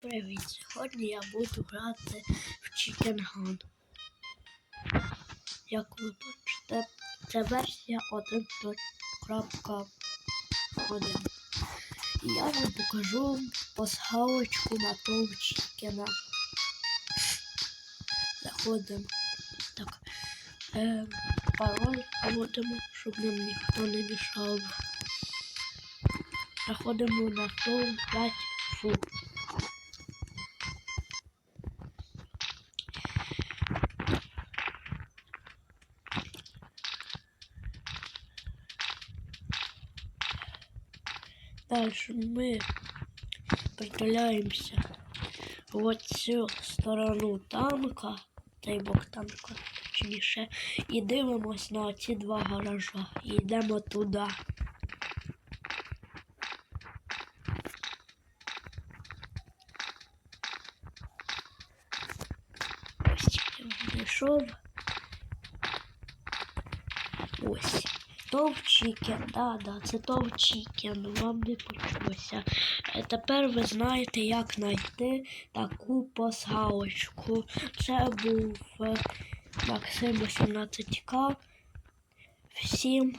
Привіт! Сьогодні я буду грати в Chicken Gun. Як ви бачите, це версія 1.1. І я вам покажу пасхалочку на того чікена. Заходимо. Так. Е, пароль вводимо, щоб нам ніхто не мішав. Заходимо на слово 5 фу. Дальше мы притуляемся в цю сторону танка, цей бок танка, точніше, і дивимось на ці два гаража. І йдемо туди. Ось я. Ось. Товчікен, да, да, це товчікен, вам не почулося. Е, Тепер ви знаєте, як знайти таку пасгалочку. Це був е, Максим 18К. Всім